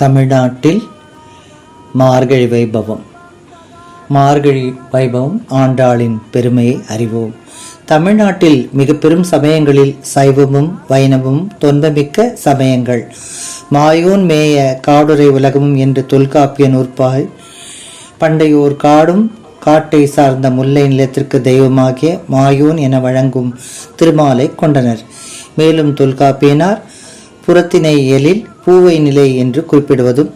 தமிழ்நாட்டில் மார்கழி வைபவம். மார்கழி வைபவம் ஆண்டாளின் பெருமையை அறிவோம். தமிழ்நாட்டில் மிக பெரும் சமயங்களில் சைவமும் வைணவமும் தொன்பமிக்க சமயங்கள். மாயோன் மேய காடுரை உலகமும் என்று தொல்காப்பிய நூற்பாய் பண்டையோர் காடும் காட்டை சார்ந்த முல்லை நிலத்திற்கு தெய்வமாகிய மாயோன் என வழங்கும் திருமாலை கொண்டனர். மேலும் தொல்காப்பியனார் புறத்தினை இயலில் பூவை நிலை என்று குறிப்பிடுவதும்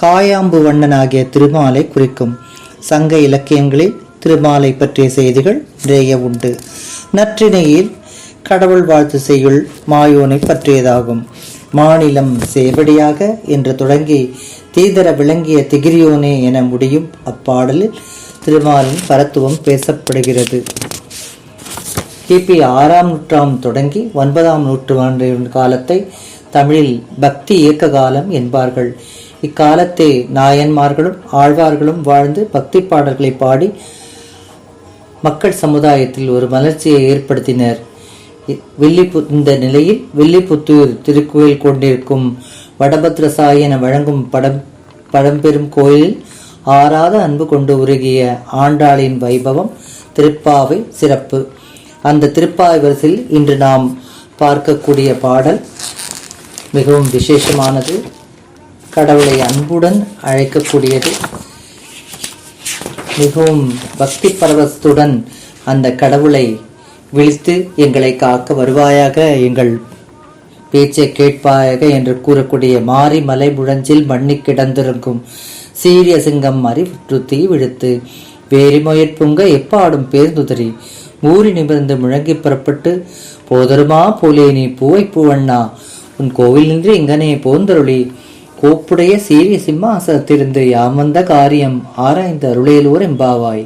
காயாம்பு வண்ணனாகிய திருமாலை குறிக்கும். சங்க இலக்கியங்களில் திருமாலை பற்றிய செய்திகள் நிறைய உண்டு. நற்றிணையில் கடவுள் வாழ்த்து செய்யுள் மாயோனை பற்றியதாகும். மாநிலம் சேவடியாக என்று தொடங்கி தீதர விளங்கிய திகிரியோனே என முடியும் அப்பாடலில் திருமாலின் பரத்துவம் பேசப்படுகிறது. கிபி ஆறாம் நூற்றாம் தொடங்கி ஒன்பதாம் நூற்றாண்டு காலத்தை தமிழில் பக்தி இயக்க காலம் என்பார்கள். இக்காலத்தே நாயன்மார்களும் ஆழ்வார்களும் வாழ்ந்து பக்தி பாடல்களை பாடி மக்கள் சமுதாயத்தில் ஒரு மலர்ச்சியை ஏற்படுத்தினர். இ- வில்லிபு இந்த நிலையில் வில்லிபுத்தூர் திருக்கோயில் கொண்டிருக்கும் வடபத்ரசாயி என வழங்கும் படம் பழம்பெரும் கோயிலில் ஆறாத அன்பு கொண்டு உருகிய ஆண்டாளின் வைபவம் திருப்பாவை சிறப்பு. அந்த திருப்பாய்வரிசையில் இன்று நாம் பார்க்கக்கூடிய பாடல் மிகவும் விசேஷமானது. கடவுளை அன்புடன் அழைக்கக்கூடியது. மிகவும் பக்தி பரவசத்துடன் அந்த கடவுளை விழித்து எங்களை காக்க வருவாயாக எங்கள் பேச்சை கேட்பாயாக என்று கூறக்கூடிய மாறி மலை முழஞ்சில் மண்ணி கிடந்திருக்கும் சீரிய சிங்கம் அறிவுற்று தீ விழுத்து வேரிமொயற் பொங்க எப்பாடும் பேர்ந்துதறி ஊறி நிமிர்ந்து முழங்கி புறப்பட்டு போதருமா போலே நீ பூவை பூவண்ணா உன் கோவில் நின்று இங்கனே போந்தருளி கோப்புடைய சீரிய சிம்மாசனத்திலிருந்து யாமந்த காரியம் ஆராய்ந்த அருளையலோர் எம்பாவாய்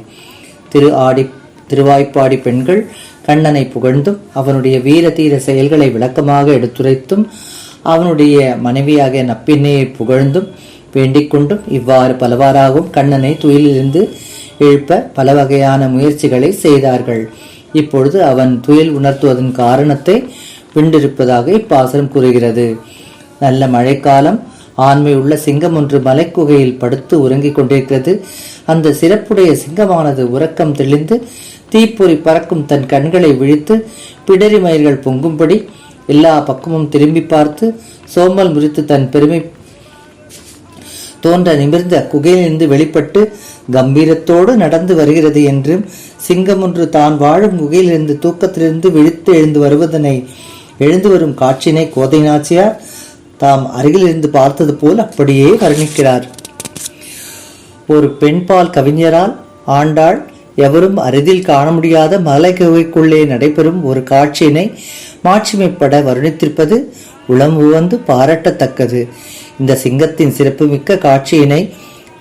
திரு ஆடி திருவாய்ப்பாடி பெண்கள் கண்ணனை புகழ்ந்தும் அவனுடைய வீர தீர செயல்களை விளக்கமாக எடுத்துரைத்தும் அவனுடைய மனைவியாகிய நப்பின்னையை புகழ்ந்தும் வேண்டிக் கொண்டும் இவ்வாறு பலவாறாகவும் கண்ணனை துயிலிருந்து எழுப்ப பல வகையான முயற்சிகளை செய்தார்கள். இப்பொழுது அவன் துயில் உணர்த்துவதன் காரணத்தை விண்டிருப்பதாக இப்பாசனம் கூறுகிறது. நல்ல மழைக்காலம் ஆண்மை உள்ள சிங்கம் ஒன்று மலைக்குகையில் படுத்து உறங்கிக் கொண்டிருக்கிறது. அந்த சிறப்புடைய சிங்கமானது உறக்கம் தெளிந்து தீப்பொறி பறக்கும் தன் கண்களை விழித்து பிடரி மயில்கள் பொங்கும்படி எல்லா பக்கமும் திரும்பி பார்த்து சோமல் முறித்து தன் பெருமை தோன்ற நிமிர்ந்த குகையிலிருந்து வெளிப்பட்டு கம்பீரத்தோடு நடந்து வருகிறது என்றும் சிங்கம் ஒன்று தான் வாழும் குகையிலிருந்து தூக்கத்திலிருந்து விழித்து எழுந்து வருவதனை எழுந்து வரும் காட்சினை கோதை நாச்சியார் தாம் அருகிலிருந்து பார்த்தது போல் அப்படியே வர்ணிக்கிறார். ஒரு பெண்பால் கவிஞரால் ஆண்டாள் எவரும் அரிதில் காண முடியாத மலை குகைக்குள்ளே நடைபெறும் ஒரு காட்சியினை மாட்சிமைப்பட வருணித்திருப்பது உளம் உவந்து பாராட்டத்தக்கது. இந்த சிங்கத்தின் சிறப்புமிக்க காட்சியினை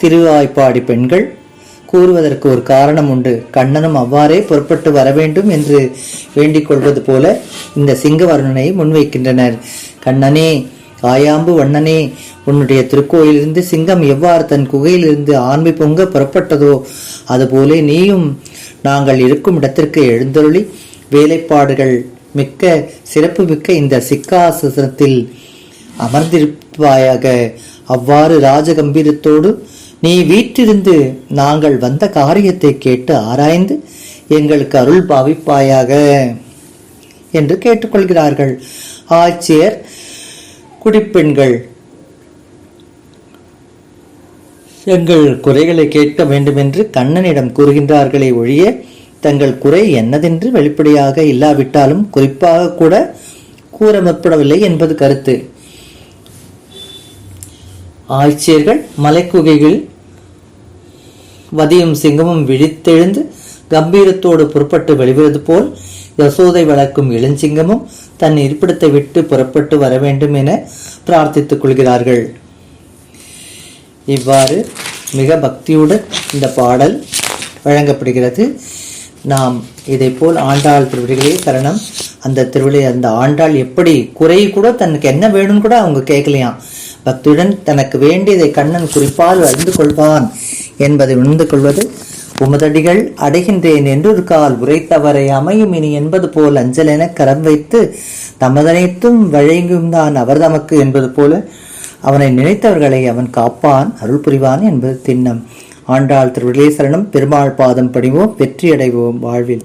திருவாய்ப்பாடி பெண்கள் கூறுவதற்கு ஒரு காரணம் உண்டு. கண்ணனும் அவ்வாறே புறப்பட்டு வர வேண்டும் என்று வேண்டிக் கொள்வது போல இந்த சிங்கவர்ணனை முன்வைக்கின்றனர். கண்ணனே காயாம்பு வண்ணனே உன்னுடைய திருக்கோயிலிருந்து சிங்கம் எவ்வாறு தன் குகையிலிருந்து ஆண்மை பொங்க புறப்பட்டதோ அதுபோல நீயும் நாங்கள் இருக்கும் இடத்திற்கு எழுந்தருளி வேலைப்பாடுகள் மிக்க சிறப்பு மிக்க இந்த சிக்காசனத்தில் அமர்ந்திருப்பாயாக. அவ்வாறு ராஜகம்பீரத்தோடு நீ வீற்றிருந்து நாங்கள் வந்த காரியத்தை கேட்டு ஆராய்ந்து எங்களுக்கு அருள் பாவிப்பாயாக என்று கேட்டுக்கொள்கிறார்கள். ஆட்சியர் குடிப்பெண்கள் எங்கள் குறைகளை கேட்க வேண்டுமென்று கண்ணனிடம் கூறுகின்றார்களே ஒழிய தங்கள் குறை என்னதென்று வெளிப்படையாக இல்லாவிட்டாலும் குறிப்பாக கூட கூற முற்படவில்லை என்பது கருத்து. ஆட்சியர்கள் மலைக்குகைகள் வதியும் சிங்கமும் விழித்தெழுந்து கம்பீரத்தோடு புறப்பட்டு வெளிவருவது போல் யசோதை வளர்க்கும் இளஞ்சிங்கமும் தன் இருப்பிடத்தை விட்டு புறப்பட்டு வர வேண்டும் என பிரார்த்தித்துக் கொள்கிறார்கள். இவ்வாறு மிக பக்தியுடன் இந்த பாடல் வழங்கப்படுகிறது. நாம் இதை போல் ஆண்டாள் திருவிழிகளே கரணம் அந்த திருவிழை அந்த ஆண்டாள் எப்படி குறை கூட தனக்கு என்ன வேணும்னு கூட அவங்க கேட்கலையாம். பக்தியுடன் தனக்கு வேண்டியதை கண்ணன் குறிப்பால் அறிந்து கொள்வான். என்பதை உணர்ந்து கொள்வது உமதடிகள் அடைகின்றேன் என்று ஒரு கால் உரைத்தவரை அமையும் இனி என்பது போல் அஞ்சலென கரம் வைத்து தமதனைத்தும் வழங்கும் தான் அவர் தமக்கு என்பது போல அவனை நினைத்தவர்களை அவன் காப்பான் அருள் புரிவான் என்பது திண்ணம். ஆண்டாள் திருவிடலேசரணம் பெருமாள் பாதம் படிவோம் வெற்றியடைவோம் வாழ்வில்.